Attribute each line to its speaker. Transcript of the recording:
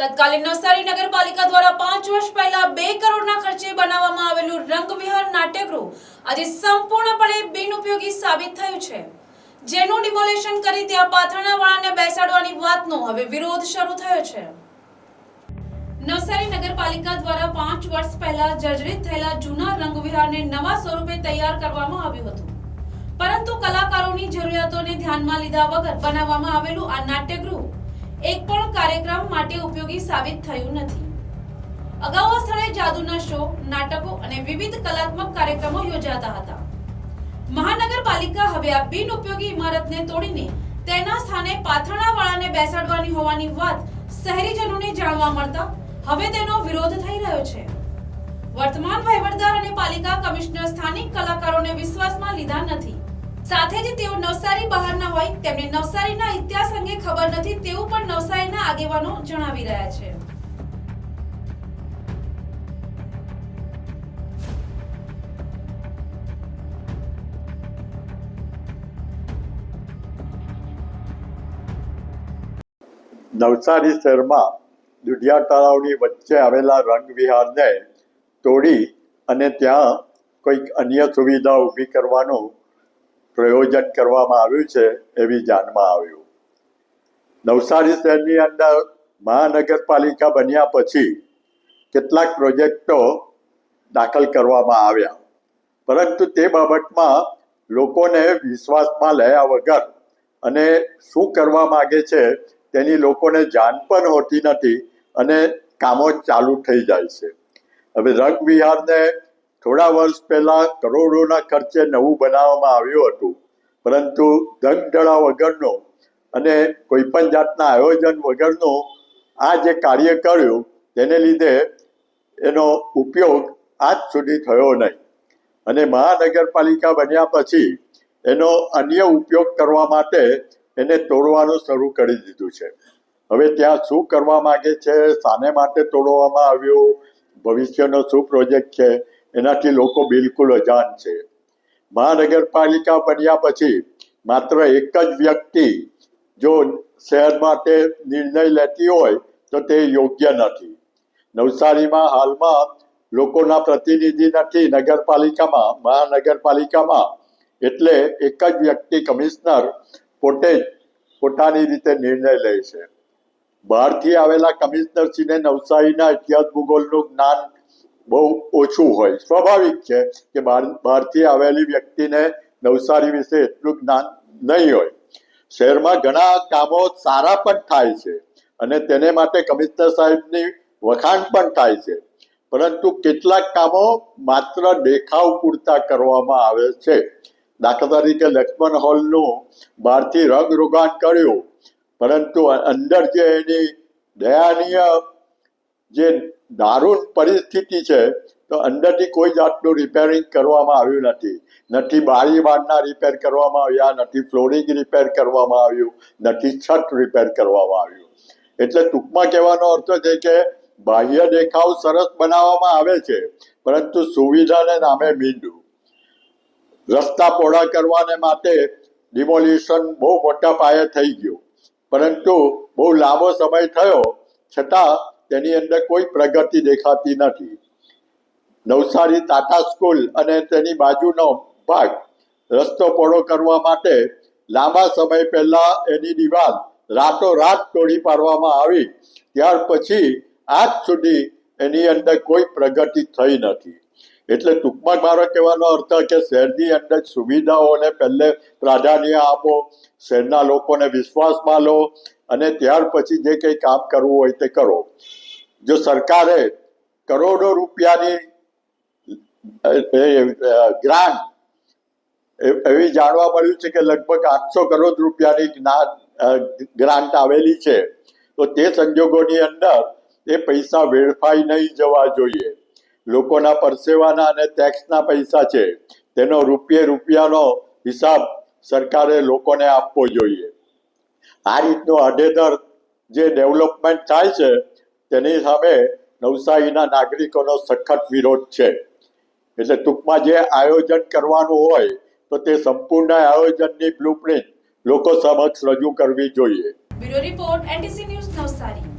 Speaker 1: તત્કાલીન નવસારી નગરપાલિકા દ્વારા પાંચ વર્ષ પહેલા બે કરોડના ખર્ચે બનાવવામાં આવેલું રંગવિહાર નાટ્યગૃહ આજે સંપૂર્ણપણે બિનઉપયોગી સાબિત થયું છે. જેનું ડિમોલેશન કરી ત્યાં પાથરણાવાળાને બેસાડવાની વાતનો હવે વિરોધ શરૂ થયો છે. નવસારી નગરપાલિકા દ્વારા પાંચ વર્ષ પહેલા જર્જરિત થયેલા જૂના રંગવિહારને નવા સ્વરૂપે તૈયાર કરવામાં આવ્યું હતું. પરંતુ કલાકારોની જરૂરિયાતોને ધ્યાનમાં લીધા વગર બનાવવામાં આવેલું આ નાટ્યગૃહ માટે ઉપયોગી સાબિત થયું નથી. અગાઉ આ સ્થળે જાદુના શો, નાટકો અને વિવિધ કલાત્મક કાર્યક્રમો યોજાતા હતા. મહાનગરપાલિકા હવે આ બિનઉપયોગી ઇમારતને તોડીને તેના સ્થાને પાથરણાવાળાને બેસાડવાની હોવાની વાત શહેરીજનોને જાણવા મળતા હવે તેનો વિરોધ થઈ રહ્યો છે. વર્તમાન વહીવટદાર અને પાલિકા કમિશનર સ્થાનિક કલાકારોને વિશ્વાસમાં લીધા નથી. સાથે જ તેઓ નવસારી બહારના હોય, તેમને નવસારીના ખબર નથી તેવું પણ નવસારીના આગેવાનો જણાવી રહ્યા છે.
Speaker 2: નવસારી શહેરમાં દુધિયા તળાવની વચ્ચે આવેલા રંગવિહારને તોડી અને ત્યાં કોઈક અન્ય સુવિધા ઊભી કરવાનું પ્રયોજન કરવામાં આવ્યું છે એવી જાણમાં આવ્યું. નવસારી શહેરની અંદર મહાનગરપાલિકા બન્યા પછી કેટલાક પ્રોજેક્ટો દાખલ કરવામાં આવ્યા. પરંતુ તે બાબતમાં લોકોને વિશ્વાસમાં લયા વગર અને શું કરવા માગે છે તેની લોકોને જાણ પણ હોતી નથી અને કામો ચાલુ થઈ જાય છે. હવે રંગવિહારને થોડા વર્ષ પહેલા કરોડોના ખર્ચે નવું બનાવવામાં આવ્યું હતું. પરંતુ ધગધડા વગરનું અને કોઈ પણ જાતના આયોજન વગરનું આ જે કાર્ય કર્યું, તેને લીધે એનો ઉપયોગ આજ સુધી થયો નહીં. અને મહાનગરપાલિકા બન્યા પછી એનો અન્ય ઉપયોગ કરવા માટે એને તોડવાનું શરૂ કરી દીધું છે. હવે ત્યાં શું કરવા માંગે છે, શાને માટે તોડવામાં આવ્યું, ભવિષ્યનો શું પ્રોજેક્ટ છે, એનાથી લોકો બિલકુલ અજાણ છે. મહાનગરપાલિકા બન્યા પછી માત્ર એક જ વ્યક્તિ જો શહેર માટે નિર્ણય લેતી હોય, તો તે યોગ્ય નથી. નવસારીમાં હાલમાં લોકોના પ્રતિનિધિ નથી નગરપાલિકામાં, મહાનગરપાલિકામાં. એટલે એક જ વ્યક્તિ કમિશનર પોતે જ પોતાની રીતે નિર્ણય લે છે. બહારથી આવેલા કમિશનરશ્રીને નવસારીના ઇતિહાસ ભૂગોળનું જ્ઞાન બહુ ઓછું હોય. સ્વાભાવિક છે કે બહાર, બહારથી આવેલી વ્યક્તિને નવસારી વિશે એટલું જ્ઞાન નહીં હોય. શહેરમાં ઘણા કામો સારા પણ થાય છે અને તેને માટે કમિશનર સાહેબની વખાણ પણ થાય છે. પરંતુ કેટલાક કામો માત્ર દેખાવ પૂરતા કરવામાં આવે છે. દાખલા તરીકે લક્ષ્મણ હોલનું બહારથી રંગ રોગાણ કર્યું, પરંતુ અંદર જે એની દયાનીય જે દારૂણ પરિસ્થિતિ છે તો અંદરથી કોઈ જાતનું રિપેરિંગ કરવામાં આવ્યું નથી. નથી બારી બારના રિપેર કરવામાં આવ્યા, નથી ફ્લોરિંગ રિપેર કરવામાં આવ્યું, નથી છત રિપેર કરવામાં આવ્યું. એટલે ટૂંકમાં કહેવાનો અર્થ છે કે બાહ્ય દેખાવ સરસ બનાવવામાં આવે છે, પરંતુ સુવિધાને નામે મીંડું. રસ્તા પહોળા કરવાને માટે ડિમોલ્યુશન બહુ મોટા પાયે થઈ ગયું. પરંતુ બહુ લાંબો સમય થયો, છતાં તેની અંદર કોઈ પ્રગતિ દેખાતી નથી. નવસારી ટાટા સ્કૂલ અને તેની બાજુનો ભાગ રસ્તો પહોળો કરવા માટે લાંબા સમય પહેલા એની દિવાલ રાતોરાત તોડી પાડવામાં આવી. ત્યાર પછી આજ સુધી એની અંદર કોઈ પ્રગતિ થઈ નથી. એટલે ટૂંકમાં મારો કહેવાનો અર્થ કે શહેરની અંદર સુવિધાઓને પહેલે પ્રાધાન્ય આપો, શહેરના લોકોને વિશ્વાસમાં લો અને ત્યાર પછી જે કંઈ કામ કરવું હોય તે કરો. જો સરકારે કરોડો રૂપિયાની ગ્રાન્ટ એવી જાણવા મળ્યું છે કે લગભગ આઠસો કરોડ રૂપિયાની ગ્રાન્ટ આવેલી છે. તો તે સંજોગોની અંદર એ પૈસા વેડફાઈ નહીં જવા જોઈએ. લોકોના પરસેવાના અને ટેક્સના પૈસા છે. તેનો રૂપિયે રૂપિયાનો હિસાબ સરકારે લોકોને આપવો જોઈએ. આ રીતનું આડેધર જે ડેવલપમેન્ટ થાય છે, તેની સામે નવસારીના નાગરિકોનો સખત વિરોધ છે. એટલે ટૂંકમાં જે આયોજન કરવાનું હોય, તો તે સંપૂર્ણ આયોજનની બ્લુપ્રિન્ટ લોકો સમક્ષ રજૂ કરવી જોઈએ.
Speaker 1: Bureau report, NTC news Navsari.